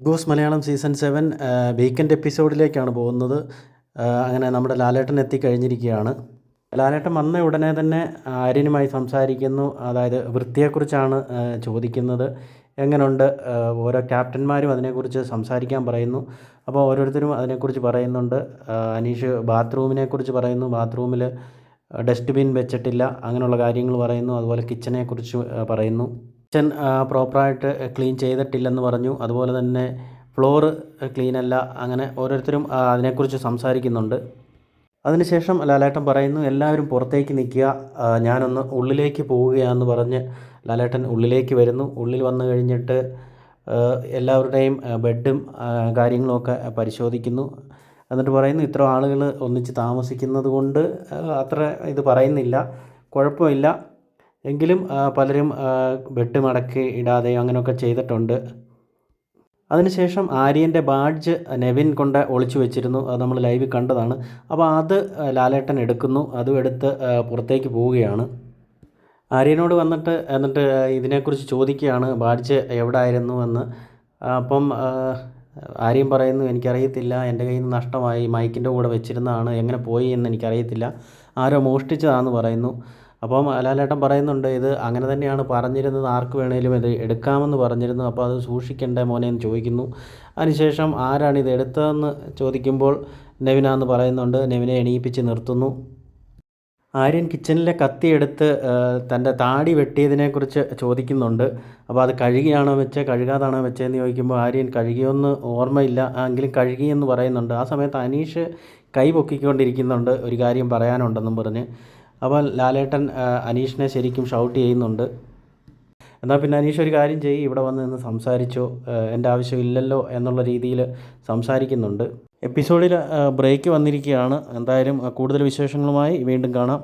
Boss Malayalam season seven weekend എപ്പിസോഡിലേക്കാണ് പോകുന്നത്. അങ്ങനെ നമ്മുടെ ലാലേട്ടൻ എത്തിക്കഴിഞ്ഞിരിക്കുകയാണ് ലാലേട്ടൻ വന്ന ഉടനെ തന്നെ ആര്യനുമായി സംസാരിക്കുന്നു. അതായത് വൃത്തിയെക്കുറിച്ചാണ് ചോദിക്കുന്നത്. എങ്ങനെയുണ്ട് ഓരോ ക്യാപ്റ്റന്മാരും അതിനെക്കുറിച്ച് സംസാരിക്കാൻ പറയുന്നു. അപ്പോൾ ഓരോരുത്തരും അതിനെക്കുറിച്ച് പറയുന്നുണ്ട്. അനീഷ് ബാത്റൂമിനെക്കുറിച്ച് പറയുന്നു. ബാത്റൂമിൽ ഡസ്റ്റ്ബിൻ വെച്ചിട്ടില്ല. അങ്ങനെയുള്ള കാര്യങ്ങൾ പറയുന്നു. അതുപോലെ കിച്ചനെക്കുറിച്ച് പറയുന്നു. കിച്ചൺ പ്രോപ്പറായിട്ട് ക്ലീൻ ചെയ്തിട്ടില്ലെന്ന് പറഞ്ഞു. അതുപോലെ തന്നെ ഫ്ലോറ് ക്ലീൻ അല്ല. അങ്ങനെ ഓരോരുത്തരും അതിനെക്കുറിച്ച് സംസാരിക്കുന്നുണ്ട്. അതിനുശേഷം ലാലേട്ടൻ പറയുന്നു എല്ലാവരും പുറത്തേക്ക് നിൽക്കുക. ഞാനൊന്ന് ഉള്ളിലേക്ക് പോവുകയാണെന്ന് പറഞ്ഞ് ലാലേട്ടൻ ഉള്ളിലേക്ക് വരുന്നു. ഉള്ളിൽ വന്നു കഴിഞ്ഞിട്ട് എല്ലാവരുടെയും ബെഡും കാര്യങ്ങളൊക്കെ പരിശോധിക്കുന്നു. എന്നിട്ട് പറയുന്നു ഇത്ര ആളുകൾ ഒന്നിച്ച് താമസിക്കുന്നത് കൊണ്ട് അത്ര ഇത് പറയുന്നില്ല. കുഴപ്പമില്ല. എങ്കിലും പലരും ബെഡ് മടക്കി ഇടാതെ അങ്ങനെയൊക്കെ ചെയ്തിട്ടുണ്ട്. അതിനുശേഷം ആര്യന്റെ ബാഡ്ജ് നെവിൻ കൊണ്ട് ഒളിച്ചു വെച്ചിരുന്നു. അത് നമ്മൾ ലൈവിൽ കണ്ടതാണ്. അപ്പോൾ അത് ലാലേട്ടൻ എടുക്കുന്നു. അതും എടുത്ത് പുറത്തേക്ക് പോവുകയാണ്. ആര്യനോട് വന്നിട്ട് എന്നിട്ട് ഇതിനെക്കുറിച്ച് ചോദിക്കുകയാണ് ബാഡ്ജ് എവിടെ ആയിരുന്നു എന്ന് അപ്പം ആര്യം പറയുന്നു എനിക്കറിയത്തില്ല. എന്റെ കയ്യിൽ നിന്ന് നഷ്ടമായി. മൈക്കിന്റെ കൂടെ വെച്ചിരുന്നതാണ്. എങ്ങനെ പോയി എന്ന് എനിക്കറിയത്തില്ല. ആരോ മോഷ്ടിച്ചതാണെന്ന് പറയുന്നു. അപ്പം ലാലേട്ടൻ പറയുന്നുണ്ട് ഇത് അങ്ങനെ തന്നെയാണ് പറഞ്ഞിരുന്നത് ആർക്ക് വേണേലും ഇത് എടുക്കാമെന്ന് പറഞ്ഞിരുന്നു അപ്പോൾ അത് സൂക്ഷിക്കണ്ടേ മോനെ എന്ന് ചോദിക്കുന്നു. അതിനുശേഷം ആരാണ് ഇത് എടുത്തതെന്ന് ചോദിക്കുമ്പോൾ നെവിനാന്ന് പറയുന്നുണ്ട് നെവിനെ എണീപ്പിച്ച് നിർത്തുന്നു. ആര്യൻ കിച്ചണിലെ കത്തിയെടുത്ത് തന്റെ താടി വെട്ടിയതിനെക്കുറിച്ച് ചോദിക്കുന്നുണ്ട്. അപ്പോൾ അത് കഴുകിയാണോ വെച്ചത് കഴുകാതാണോ വെച്ചതെന്ന് ചോദിക്കുമ്പോൾ ആര്യൻ കഴുകിയൊന്ന് ഓർമ്മയില്ല എങ്കിലും കഴുകിയെന്ന് പറയുന്നുണ്ട്. ആ സമയത്ത് അനീഷ് കൈ പൊക്കിക്കൊണ്ടിരിക്കുന്നുണ്ട് ഒരു കാര്യം പറയാനുണ്ടെന്നും പറഞ്ഞ്. അപ്പോൾ ലാലേട്ടൻ അനീഷിനെ ശരിക്കും ഷൗട്ട് ചെയ്യുന്നുണ്ട്. എന്നാൽ പിന്നെ അനീഷ് ഒരു കാര്യം ചെയ്യും ഇവിടെ വന്ന് നിന്ന് സംസാരിച്ചോ എന്റെ ആവശ്യമില്ലല്ലോ എന്നുള്ള രീതിയിൽ സംസാരിക്കുന്നുണ്ട്. എപ്പിസോഡിൽ ബ്രേക്ക് വന്നിരിക്കുകയാണ്. എന്തായാലും കൂടുതൽ വിശേഷങ്ങളുമായി വീണ്ടും കാണാം.